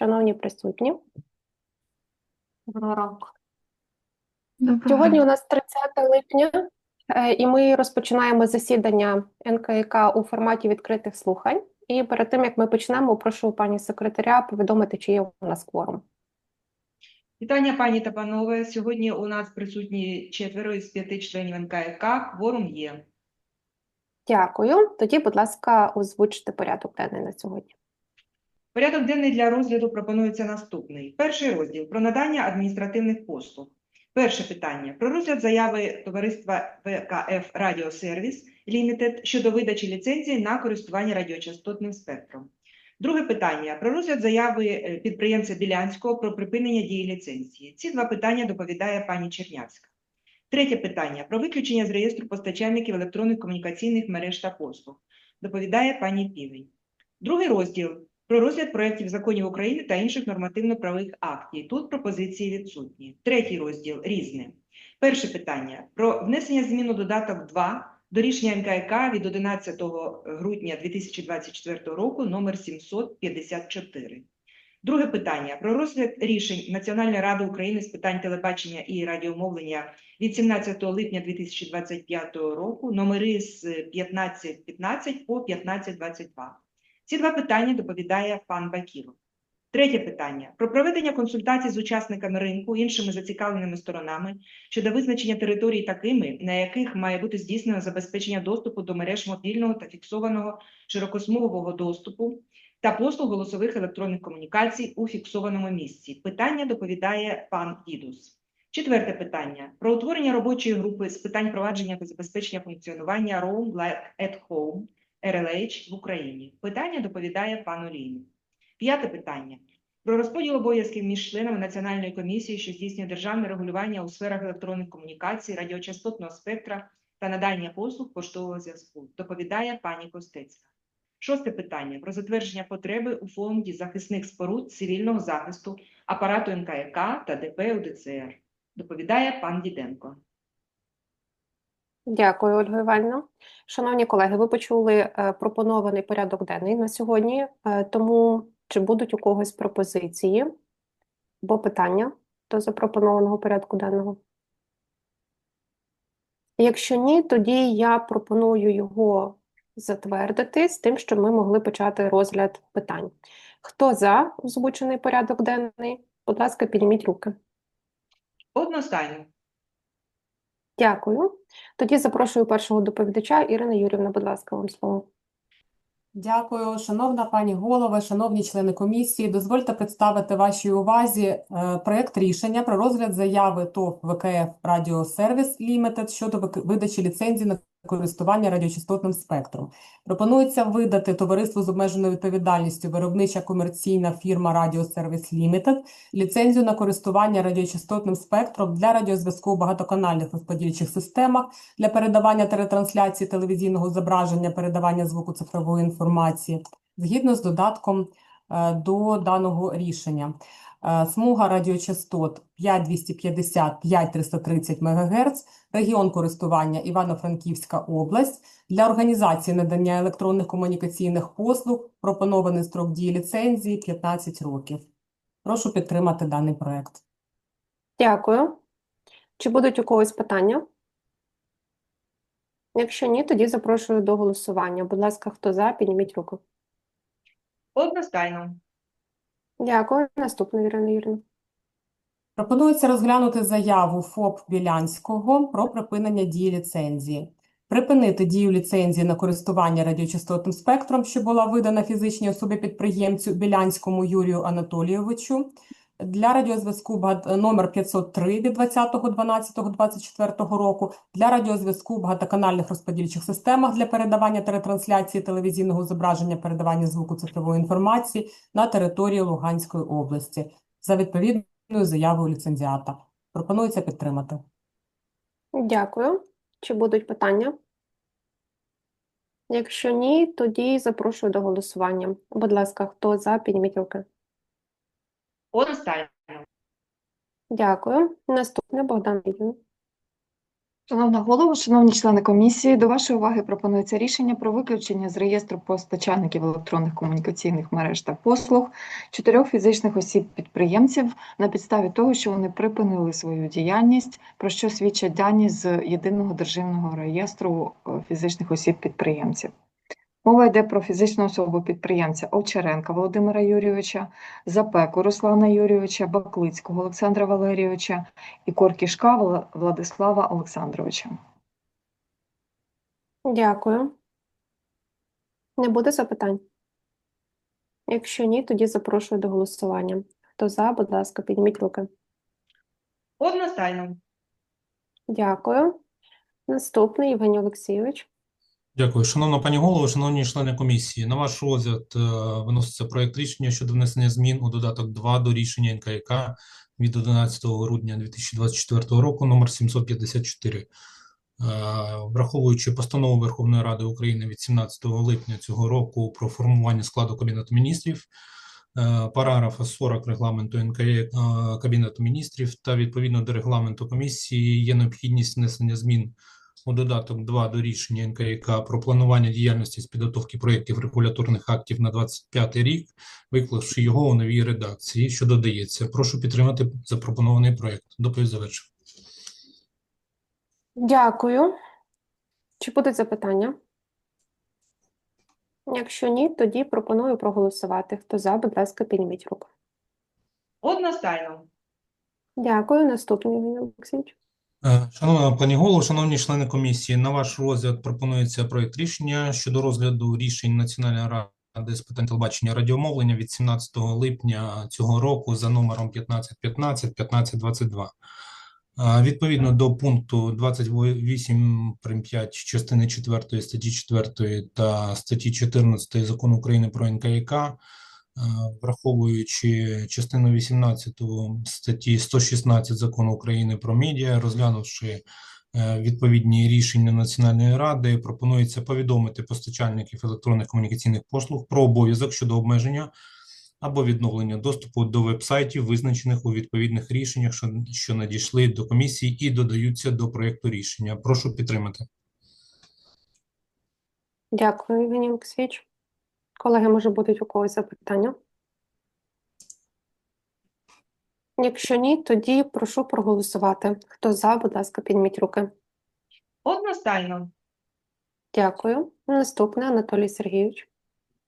Шановні присутні, Доброго ранку. сьогодні у нас 30 липня, е, і ми розпочинаємо засідання НКК у форматі відкритих слухань. І перед тим як ми почнемо, прошу пані секретаря повідомити, чи є у нас кворум. Вітання, пані та панове. Сьогодні у нас присутні четверо із п'яти членів НКК. Кворум є. Дякую. Тоді, будь ласка, озвучте порядок денний на сьогодні. Порядок денний для розгляду пропонується наступний. Перший розділ про надання адміністративних послуг. Перше питання про розгляд заяви товариства ВКФ Радіосервіс Лімітед щодо видачі ліцензії на користування радіочастотним спектром. Друге питання про розгляд заяви е, підприємця Білянського про припинення дії ліцензії. Ці два питання доповідає пані Чернявська. Третє питання про виключення з реєстру постачальників електронних комунікаційних мереж та послуг. Доповідає пані Півень. Другий розділ про розгляд проєктів законів України та інших нормативно-правових актів. Тут пропозиції відсутні. Третій розділ різне. Перше питання про внесення змін додаток 2 до рішення НКК від 11 грудня 2024 року номер 754. Друге питання про розгляд рішень Національної ради України з питань телебачення і радіомовлення від 17 липня 2025 року номери з 1515 по 1522. Ці два питання доповідає пан Бакіров. Третє питання про проведення консультацій з учасниками ринку, іншими зацікавленими сторонами щодо визначення територій такими, на яких має бути здійснено забезпечення доступу до мереж мобільного та фіксованого широкосмугового доступу та послуг голосових електронних комунікацій у фіксованому місці. Питання доповідає пан Дідус. Четверте питання про утворення робочої групи з питань провадження та забезпечення функціонування Roam Like at Home RLH в Україні. Питання доповідає пан Олійник. П'яте питання про розподіл обов'язків між членами Національної комісії, що здійснює державне регулювання у сферах електронних комунікацій, радіочастотного спектра та надання послуг поштового зв'язку. Доповідає пані Костецька. Шосте питання про затвердження потреби у фонді захисних споруд цивільного захисту апарату НКК та ДП УДЦР. Доповідає пан Діденко. Дякую, Ольга Іванівна. Шановні колеги, ви почули е, пропонований порядок денний на сьогодні, е, тому чи будуть у когось пропозиції або питання до запропонованого порядку денного? Якщо ні, тоді я пропоную його затвердити з тим, щоб ми могли почати розгляд питань. Хто за озвучений порядок денний? Будь ласка, підніміть руки. Одностайно. Дякую. Тоді запрошую першого доповідача Ірина Юрівна, будь ласка, вам слово. Дякую, шановна пані голове, шановні члени комісії. Дозвольте представити вашій увазі е, проект рішення про розгляд заяви ТОВ ВКФ Радіосервіс Лімітед щодо видачі ліцензії на користування радіочастотним спектром. Пропонується видати товариству з обмеженою відповідальністю виробнича комерційна фірма Радіосервіс Лімітед ліцензію на користування радіочастотним спектром для радіозв'язку у багатоканальних розподільчих системах для передавання та ретрансляції телевізійного зображення, передавання звуку цифрової інформації, згідно з додатком до даного рішення. Е, Смуга радіочастот 5250 5330 МГц, регіон користування Івано-Франківська область. Для організації надання електронних комунікаційних послуг пропонований строк дії ліцензії 15 років. Прошу підтримати даний проект. Дякую. Чи будуть у когось питання? Якщо ні, тоді запрошую до голосування. Будь ласка, хто за, підніміть руку. Одностайно. Дякую. Наступна Ірина Юрівна. Пропонується розглянути заяву ФОП Білянського про припинення дії ліцензії. Припинити дію ліцензії на користування радіочастотним спектром, що була видана фізичній особі-підприємцю Білянському Юрію Анатолійовичу для радіозв'язку багат- номер 503 від 20.12.24 року для радіозв'язку в багатоканальних розподільчих системах для передавання та ретрансляції телевізійного зображення, передавання звуку цифрової інформації на території Луганської області за відповідною заявою ліцензіата. Пропонується підтримати. Дякую. Чи будуть питання? Якщо ні, тоді запрошую до голосування. Будь ласка, хто за, підніміть руки. Одностайно. Дякую. Наступне Богдан Відін. Шановна голово, шановні члени комісії, до вашої уваги пропонується рішення про виключення з реєстру постачальників електронних комунікаційних мереж та послуг чотирьох фізичних осіб-підприємців на підставі того, що вони припинили свою діяльність, про що свідчать дані з єдиного державного реєстру е, фізичних осіб-підприємців. Мова йде про фізичну особу підприємця Овчаренка Володимира Юрійовича, Запеку Руслана Юрійовича, Баклицького Олександра Валерійовича і Коркішка Владислава Олександровича. Дякую. Не буде запитань? Якщо ні, тоді запрошую до голосування. Хто за, будь ласка, підніміть руки. Одностайно. Дякую. Наступний Євгеній Олексійович. Дякую. Шановна пані голово, шановні члени комісії, на ваш розгляд е, виноситься проект рішення щодо внесення змін у додаток 2 до рішення НКК від 11 грудня 2024 року номер 754. Е, Враховуючи постанову Верховної Ради України від 17 липня цього року про формування складу Кабінету міністрів, е, параграфа 40 регламенту НКК е, Кабінету міністрів та відповідно до регламенту комісії є необхідність внесення змін у додаток 2 до рішення НКК про планування діяльності з підготовки проєктів регуляторних актів на 25 рік, виклавши його у новій редакції, що додається. Прошу підтримати запропонований проєкт. Доповідь завершив. Дякую. Чи будуть запитання? Якщо ні, тоді пропоную проголосувати. Хто за, будь ласка, підніміть руку. Одностайно. Дякую. Наступний Олексійович. Е, Шановна пані голово, шановні члени комісії, на ваш розгляд пропонується проєкт рішення щодо розгляду рішень Національної ради з питань телебачення радіомовлення від 17 липня цього року за номером 1515 1522. Е, Відповідно до пункту 28 прим. 5 частини 4 статті 4 та статті 14 Закону України про НКК, враховуючи частину 18 статті 116 Закону України про медіа, розглянувши е, відповідні рішення Національної ради, пропонується повідомити постачальників електронних комунікаційних послуг про обов'язок щодо обмеження або відновлення доступу до веб-сайтів, визначених у відповідних рішеннях, що, що надійшли до комісії і додаються до проєкту рішення. Прошу підтримати. Дякую, Євгеній Олексійович. Колеги, може, будуть у когось запитання? Якщо ні, тоді прошу проголосувати. Хто за, будь ласка, підніміть руки. Одностайно. Дякую. Наступне Анатолій Сергійович.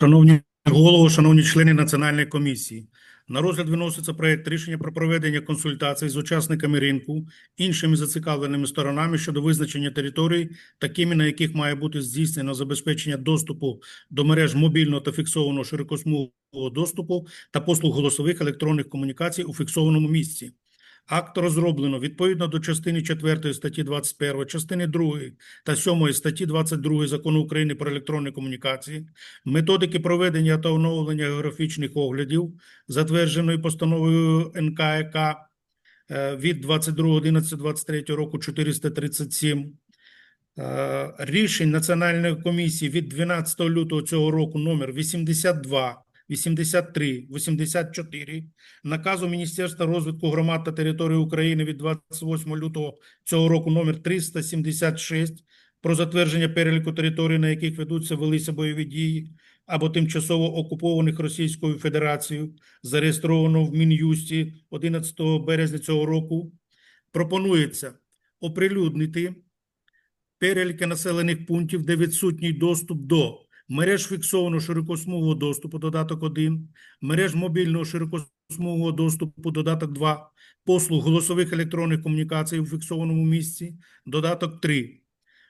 Шановні голово, шановні члени Національної комісії, на розгляд виноситься проект рішення про проведення консультацій з учасниками ринку, іншими зацікавленими сторонами щодо визначення територій, такими, на яких має бути здійснено забезпечення доступу до мереж мобільного та фіксованого широкосмугового доступу та послуг голосових електронних комунікацій у фіксованому місці. Акт розроблено відповідно до частини 4 статті 21, частини 2 та 7 статті 22 Закону України про електронні комунікації, методики проведення та оновлення географічних оглядів, затвердженої постановою НКК е, від 22.11.23 року 437, е, рішень Національної комісії від 12 лютого цього року номер 82, 83, 84, наказу Міністерства розвитку громад та територій України від 28 лютого цього року номер 376 про затвердження переліку територій, на яких ведуться велися бойові дії або тимчасово окупованих Російською Федерацією, зареєстровано в Мін'юсті 11 березня цього року, пропонується оприлюднити переліки населених пунктів, де відсутній доступ до мереж фіксованого широкосмугового доступу, додаток 1, мереж мобільного широкосмугового доступу, додаток 2, послуг голосових електронних комунікацій у фіксованому місці, додаток 3.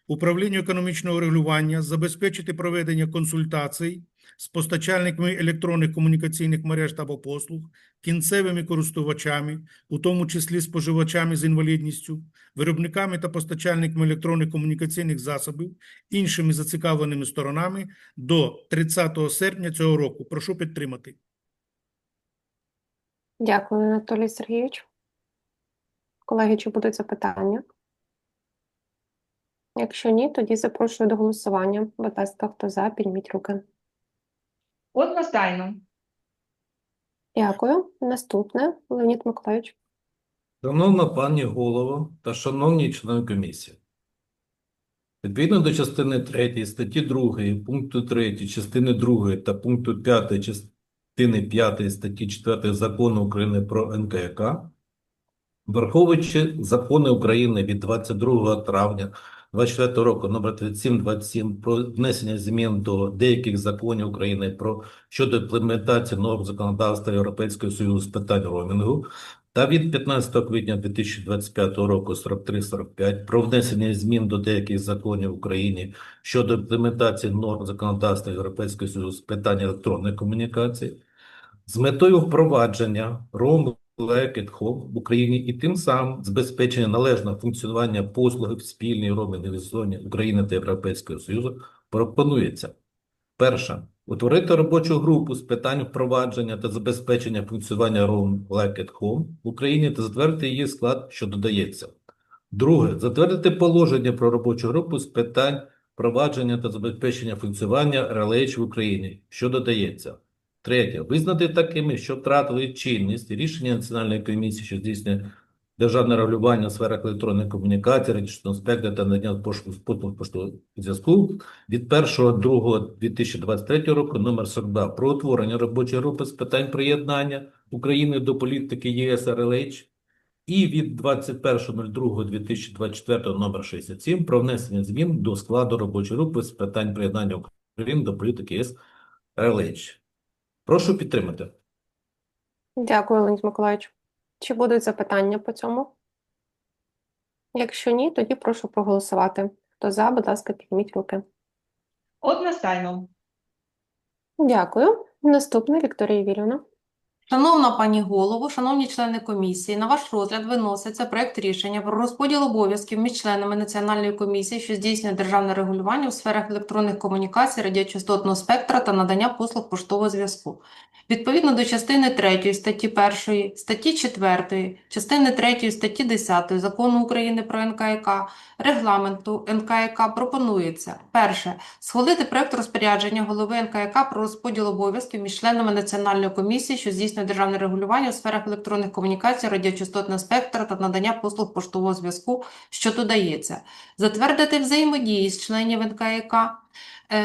Управлінню економічного регулювання забезпечити проведення консультацій з постачальниками електронних комунікаційних мереж та послуг, кінцевими користувачами, у тому числі споживачами з інвалідністю, виробниками та постачальниками електронних комунікаційних засобів, іншими зацікавленими сторонами до 30 серпня цього року. Прошу підтримати. Дякую, Анатолій Сергійович. Колеги, чи будуть запитання? Якщо ні, тоді запрошую до голосування. Будь ласка, хто за, підніміть руки. Одностайно. Дякую. Наступне Леонід Миколайович. Шановна пані голово та шановні члени комісії, Відповідно до частини 3 статті 2, пункту 3, частини 2 та пункту 5 частини 5 статті 4 Закону України про НКК, враховуючи закони України від 22 травня 24 року номер 3727 про внесення змін до деяких законів України про щодо імплементації норм законодавства Європейського Союзу з питань роумінгу та від 15 квітня 2025 року 4345 про внесення змін до деяких законів України щодо імплементації норм законодавства Європейського Союзу з питань електронної комунікації з метою впровадження Roam Like at в Україні і тим самим забезпечення належного функціонування послуги в спільній роумінговій зоні України та Європейського Союзу пропонується Перше. Утворити робочу групу з питань впровадження та забезпечення функціонування Roam Like at Home в Україні та затвердити її склад, що додається. Друге. Затвердити положення про робочу групу з питань впровадження та забезпечення функціонування RLH в Україні, що додається. Третє. Визнати такими, що втратили чинність рішення Національної комісії, що здійснює державне регулювання у сферах електронної комунікації, радіочного спектру та надання послуг поштового зв'язку від 1.2.2023 року номер 42 про утворення робочої групи з питань приєднання України до політики ЄС РЛХ і від 21.02.2024 номер 67 про внесення змін до складу робочої групи з питань приєднання України до політики ЄС РЛХ. Прошу підтримати. Дякую, Леонід Миколаївич. Чи будуть запитання по цьому? Якщо ні, тоді прошу проголосувати. Хто за, будь ласка, підніміть руки. Одностайно. Дякую. Наступне Вікторія Юріївна. Шановна пані голово, шановні члени комісії, на ваш розгляд виноситься проект рішення про розподіл обов'язків між членами Національної комісії, що здійснює державне регулювання у сферах електронних комунікацій, радіочастотного спектра та надання послуг поштового зв'язку. Відповідно до частини 3 статті 1, статті 4, частини 3 статті 10 Закону України про НКК, регламенту НКК пропонується перше схвалити проект розпорядження голови НКК про розподіл обов'язків між членами Національної комісії, що здійснює державне регулювання у сферах електронних комунікацій, радіочастотного спектра та надання послуг поштового зв'язку, що додається. Затвердити взаємодії з членів НКК е,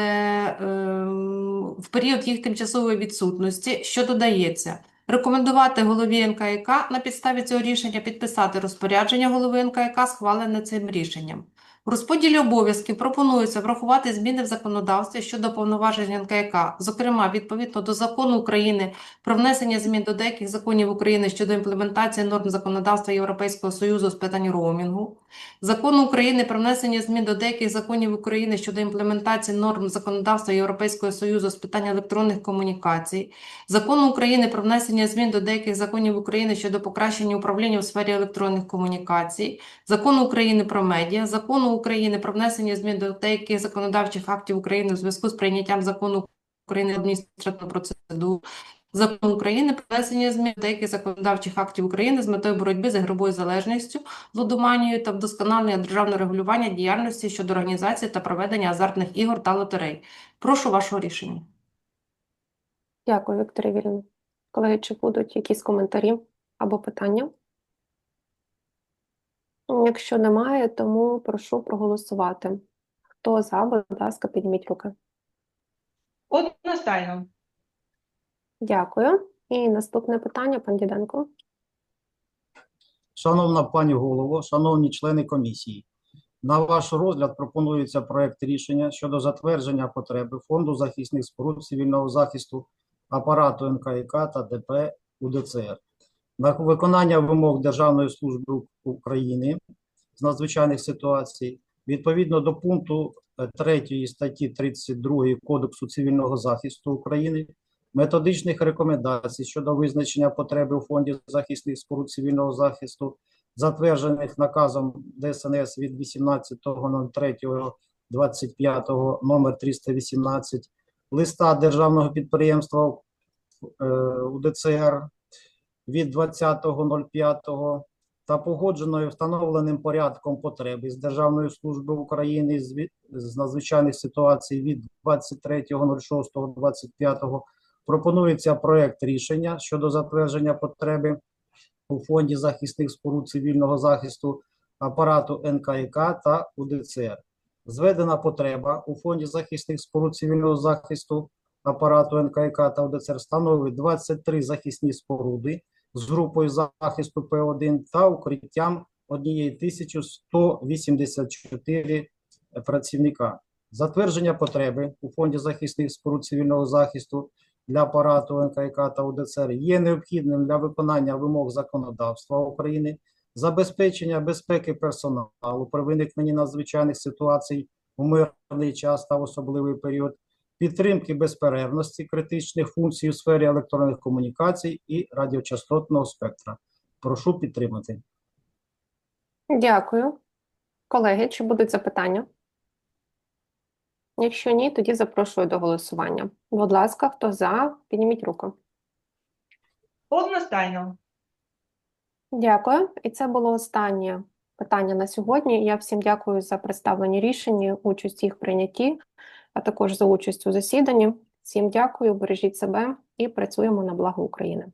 ем, в період їх тимчасової відсутності, що додається. Рекомендувати голові НКК на підставі цього рішення підписати розпорядження голови НКК, схвалене цим рішенням. У розподілі обов'язків пропонується врахувати зміни в законодавстві щодо повноважень НКК, зокрема, відповідно до Закону України про внесення змін до деяких законів України щодо імплементації норм законодавства Європейського Союзу з питань роумінгу, Закону України про внесення змін до деяких законів України щодо імплементації норм законодавства Європейського Союзу з питань електронних комунікацій, Закону України про внесення змін до деяких законів України щодо покращення управління у сфері електронних комунікацій, Закону України про медіа, Закону України про внесення змін до деяких законодавчих актів України у зв'язку з прийняттям Закону України адміністративну процедуру, Закону України про внесення змін до деяких законодавчих актів України з метою боротьби з ігровою залежністю, лудоманією та вдосконалення державного регулювання діяльності щодо організації та проведення азартних ігор та лотерей. Прошу вашого рішення. Дякую, Вікторія Юріївна. Колеги, чи будуть якісь коментарі або питання? Якщо немає, тому прошу проголосувати. Хто за, будь ласка, підніміть руки. Одностайно. Дякую. І наступне питання, пан Діденко. Шановна пані голово, шановні члени комісії, на ваш розгляд пропонується проект рішення щодо затвердження потреби Фонду захисних споруд цивільного захисту апарату НКК та ДП УДЦР на виконання вимог Державної служби України з надзвичайних ситуацій відповідно до пункту 3 статті 32 Кодексу цивільного захисту України методичних рекомендацій щодо визначення потреби у фонді захисних споруд цивільного захисту, затверджених наказом ДСНС від 18.03.25 номер 318, листа державного підприємства е, УДЦР від 20.05 та погодженою встановленим порядком потреби з Державної служби України з, надзвичайних ситуацій від 23.06.25 пропонується проект рішення щодо затвердження потреби у Фонді захисних споруд цивільного захисту апарату НКК та УДЦР. Зведена потреба у Фонді захисних споруд цивільного захисту апарату НКК та ОДЦР становить 23 захисні споруди з групою захисту П1 та укриттям 1184 працівника. Затвердження потреби у Фонді захисних споруд цивільного захисту для апарату НКК та УДЦР є необхідним для виконання вимог законодавства України, забезпечення безпеки персоналу при виникненні надзвичайних ситуацій у мирний час та в особливий період, підтримки безперервності критичних функцій у сфері електронних комунікацій і радіочастотного спектра. Прошу підтримати. Дякую. Колеги, чи будуть запитання? Якщо ні, тоді запрошую до голосування. Будь ласка, хто за, підніміть руку. Одностайно. Дякую. І це було останнє питання на сьогодні. Я всім дякую за представлені рішення, участь їх прийнятті, а також за участь у засіданні. Всім дякую, бережіть себе і працюємо на благо України.